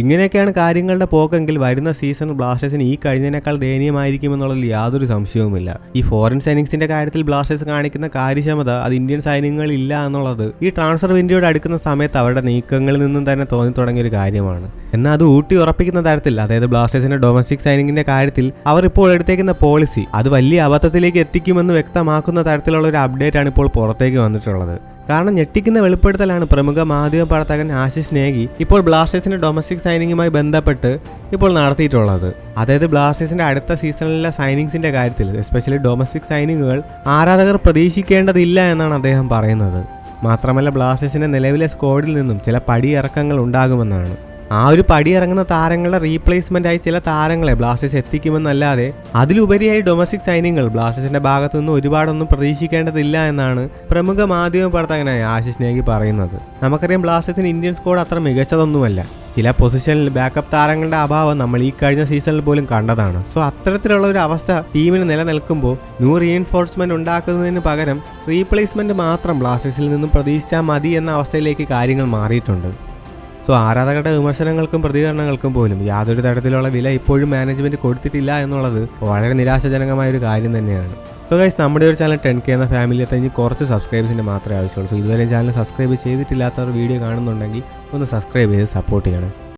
ഇങ്ങനെയൊക്കെയാണ് കാര്യങ്ങളുടെ പോക്കെങ്കിൽ വരുന്ന സീസൺ ബ്ലാസ്റ്റേഴ്സിന് ഈ കഴിഞ്ഞതിനേക്കാൾ ദയനീയമായിരിക്കുമെന്നുള്ളതിൽ യാതൊരു സംശയവുമില്ല. ഈ ഫോറിൻ സൈനിങ്സിന്റെ കാര്യത്തിൽ ബ്ലാസ്റ്റേഴ്സ് കാണിക്കുന്ന കാര്യക്ഷമത അത് ഇന്ത്യൻ സൈന്യങ്ങളിൽ ഇല്ല എന്നുള്ളത് ഈ ട്രാൻസ്ഫർ വിൻഡോയോട് അടുക്കുന്ന സമയത്ത് അവരുടെ നീക്കങ്ങളിൽ നിന്നും തന്നെ തോന്നി തുടങ്ങിയ ഒരു കാര്യമാണ്. എന്നാൽ അത് ഊട്ടി ഉറപ്പിക്കുന്ന തരത്തിൽ അതായത് ബ്ലാസ്റ്റേഴ്സിന്റെ ഡൊമസ്റ്റിക് സൈനിങ്ങിന്റെ കാര്യത്തിൽ അവർ ഇപ്പോൾ എടുത്തേക്കുന്ന പോളിസി അത് വലിയ അബദ്ധത്തിലേക്ക് എത്തിക്കുമെന്ന് വ്യക്തമാക്കുന്ന തരത്തിലുള്ള ഒരു അപ്ഡേറ്റ് ആണ് ഇപ്പോൾ പുറത്തേക്ക് വന്നിട്ടുള്ളത്. കാരണം ഞെട്ടിക്കുന്ന വെളിപ്പെടുത്തലാണ് പ്രമുഖ മാധ്യമ പ്രവർത്തകൻ ആശിഷ് നേഗി ഇപ്പോൾ ബ്ലാസ്റ്റേഴ്സിന്റെ ഡൊമസ്റ്റിക് സൈനിങ്ങുമായി ബന്ധപ്പെട്ട് ഇപ്പോൾ നടത്തിയിട്ടുള്ളത്. അതായത് ബ്ലാസ്റ്റേഴ്സിന്റെ അടുത്ത സീസണിലെ സൈനിങ്സിന്റെ കാര്യത്തിൽ എസ്പെഷ്യലി ഡൊമസ്റ്റിക് സൈനിങ്ങുകൾ ആരാധകർ പ്രതീക്ഷിക്കേണ്ടതില്ല എന്നാണ് അദ്ദേഹം പറയുന്നത്. മാത്രമല്ല ബ്ലാസ്റ്റേഴ്സിന്റെ നിലവിലെ സ്ക്വാഡിൽ നിന്നും ചില പടിയിറക്കങ്ങൾ ഉണ്ടാകുമെന്നാണ്. ആ ഒരു പടി ഇറങ്ങുന്ന താരങ്ങളുടെ റീപ്ലേസ്മെന്റ് ആയി ചില താരങ്ങളെ ബ്ലാസ്റ്റേഴ്സ് എത്തിക്കുമെന്നല്ലാതെ അതിലുപരിയായി ഡൊമസ്റ്റിക് സൈന്യങ്ങൾ ബ്ലാസ്റ്റേഴ്സിന്റെ ഭാഗത്തു നിന്ന് ഒരുപാടൊന്നും പ്രതീക്ഷിക്കേണ്ടതില്ല എന്നാണ് പ്രമുഖ മാധ്യമ പ്രവർത്തകനായ ആശിഷ് നേഗി പറയുന്നത്. നമുക്കറിയാം ബ്ലാസ്റ്റേഴ്സിന് ഇന്ത്യൻ സ്കോഡ് അത്ര മികച്ചതൊന്നുമല്ല. ചില പൊസിഷനിൽ ബാക്കപ്പ് താരങ്ങളുടെ അഭാവം നമ്മൾ ഈ കഴിഞ്ഞ സീസണിൽ പോലും കണ്ടതാണ്. സോ അത്തരത്തിലുള്ള ഒരു അവസ്ഥ ടീമിന് നിലനിൽക്കുമ്പോൾ ന്യൂ റീഎൻഫോഴ്സ്മെന്റ് ഉണ്ടാക്കുന്നതിന് പകരം റീപ്ലേസ്മെന്റ് മാത്രം ബ്ലാസ്റ്റേഴ്സിൽ നിന്നും പ്രതീക്ഷിച്ചാൽ മതി എന്ന അവസ്ഥയിലേക്ക് കാര്യങ്ങൾ മാറിയിട്ടുണ്ട്. സോ ആരാധകരുടെ വിമർശനങ്ങൾക്കും പ്രതികരണങ്ങൾക്കും പോലും യാതൊരു തരത്തിലുള്ള വില ഇപ്പോഴും മാനേജ്മെന്റ് കൊടുത്തിട്ടില്ല എന്നുള്ളത് വളരെ നിരാശാജനകമായ ഒരു കാര്യം തന്നെയാണ്. സോ ഗൈസ് നമ്മുടെ ഒരു ചാനൽ ടെൻ കെ എന്ന ഫാമിലിയെ തന്നെ കുറച്ച് സബ്സ്ക്രൈബേഴ്സിന് മാത്രമേ ആവശ്യമുള്ളൂ. സോ ഇതുവരെ ചാനൽ സബ്സ്ക്രൈബ് ചെയ്തിട്ടില്ലാത്തവർ വീഡിയോ കാണുന്നുണ്ടെങ്കിൽ ഒന്ന് സബ്സ്ക്രൈബ് ചെയ്ത് സപ്പോർട്ട് ചെയ്യണം.